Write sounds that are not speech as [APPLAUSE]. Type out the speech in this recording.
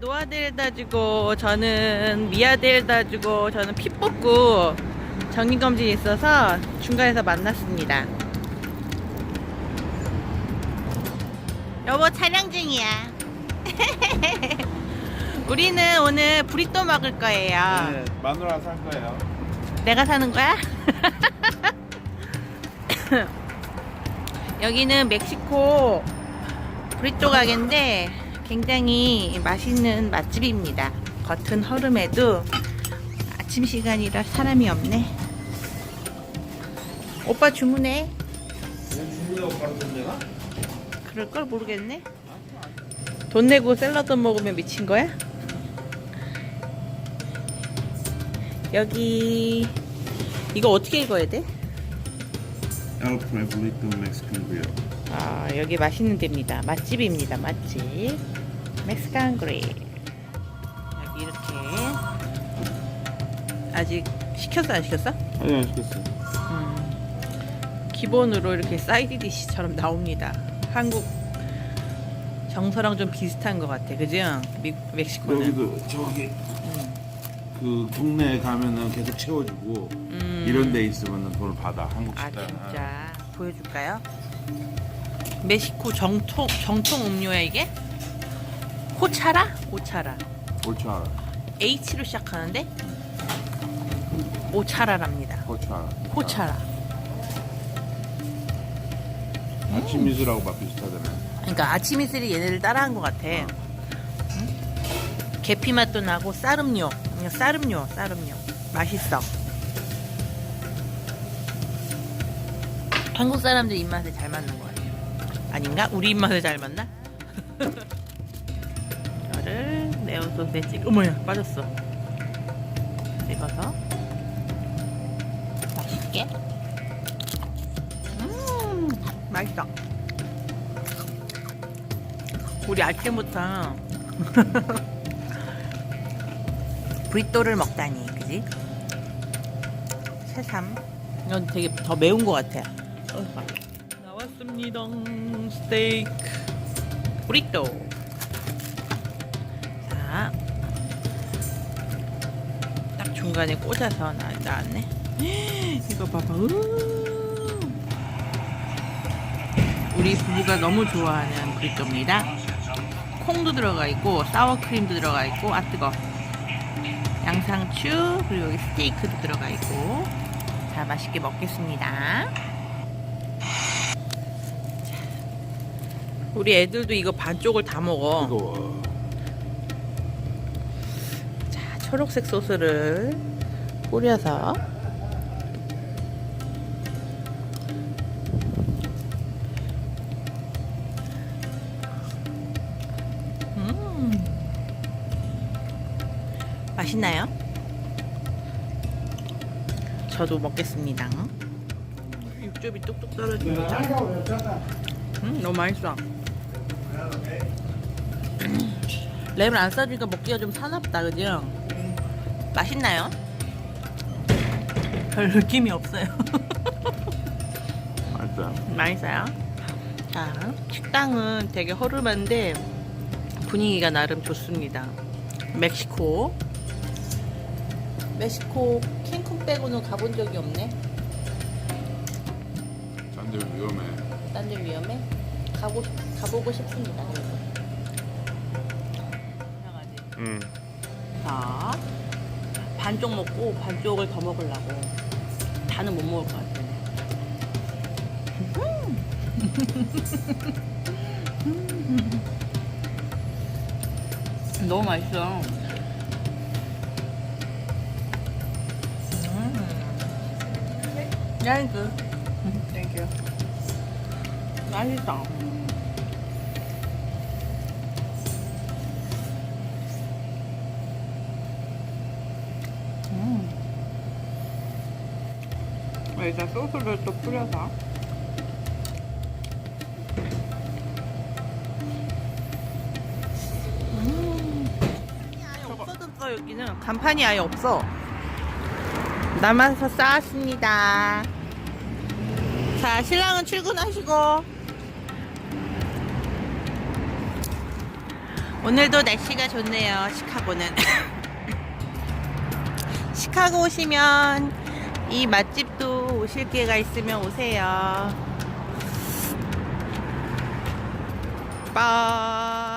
노아데일다 주고 저는 미아데일다 주고 저는 피 뽑고 정기검진이 있어서 중간에서 만났습니다. 여보 촬영 중이야. [LAUGHS] 우리는 오늘 브리또 먹을 거예요. 네, 마누라 살 거예요. 내가 사는 거야? [LAUGHS] 여기는 멕시코 브리또 가게인데 굉장히 맛있는 맛집입니다. 겉은 허름해도 아침 시간이라 사람이 없네. 오빠 주문해. 그럴 걸 모르겠네. 돈 내고 샐러드 먹으면 미친 거야? 여기 이거 어떻게 읽어야 돼? El Pueblito Mexican Grill. 아 여기 맛있는 데입니다. 맛집입니다. 맛집. 멕시칸 그릴. 여기 이렇게 아직 시켰어 안 시켰어? 아니 안 시켰어. 음, 기본으로 이렇게 사이드 디시처럼 나옵니다. 한국 정서랑 좀 비슷한 것 같아, 그죠? 미, 멕시코는. 여기도 저기 음, 그 동네에 가면은 계속 채워주고 음. 이런 데 있으면은 돈을 받아 한국 아 식당. 진짜 보여줄까요? 멕시코 정통 정통 음료야 이게? 호차라? 호차라. 고추 알아. H로 시작하는데 오차라랍니다. 고추 알아. 호차라. 아침 미술하고 맛 비슷하잖아. 그러니까 아침 이슬이 얘네를 따라한 것 같아. 응? 계피 맛도 나고 쌀음료, 그냥 쌀음료, 쌀음료. 맛있어. 한국 사람들 입맛에 잘 맞는 것 같아요. 아닌가? 우리 입맛에 잘 맞나? [LAUGHS] 이거를 네오 소세지. 어머야 빠졌어. 찍어서 맛있게. 음 맛있어. 우리 아침부터 [LAUGHS] 브리또를 먹다니, 그지? 새삼. 이건 되게 더 매운 것 같아. 나왔습니다. 스테이크 브리또. 자, 딱 중간에 꽂아서 나, 나왔네. 이거 봐봐. 으. 우리 부부가 너무 좋아하는 브리또입니다. 콩도 들어가 있고 사워크림도 들어가 있고 아 뜨거 양상추 그리고 여기 스테이크도 들어가 있고 자 맛있게 먹겠습니다 우리 애들도 이거 반쪽을 다 먹어 뜨거워. 자 초록색 소스를 뿌려서 음 맛있나요? 저도 먹겠습니다. 육즙이 뚝뚝 떨어집니다. 음, 너무 맛있어. 랩을 안 싸주니까 먹기가 좀 사납다, 그죠? 맛있나요? 별 느낌이 없어요. 맛있다. 맛있어요? 자, 식당은 되게 허름한데 분위기가 나름 좋습니다. 멕시코. 멕시코 캔쿤 빼고는 가본 적이 없네. 잔들 위험해. 딴데 위험해? 가고 가보고 싶습니다. 응. 자, 반쪽 먹고 반쪽을 더 먹으려고. 다는 못 먹을 것 같아. [LAUGHS] 너무 맛있어. 나이스. 땡큐. 맛있어. 일단 소스를 또 뿌려서. 없어졌어 여기는 간판이 아예 없어. 남아서 쌓았습니다. 자 신랑은 출근하시고 오늘도 날씨가 좋네요. 시카고는. [LAUGHS] 시카고 오시면 이 맛집도 오실 기회가 있으면 오세요. 빠.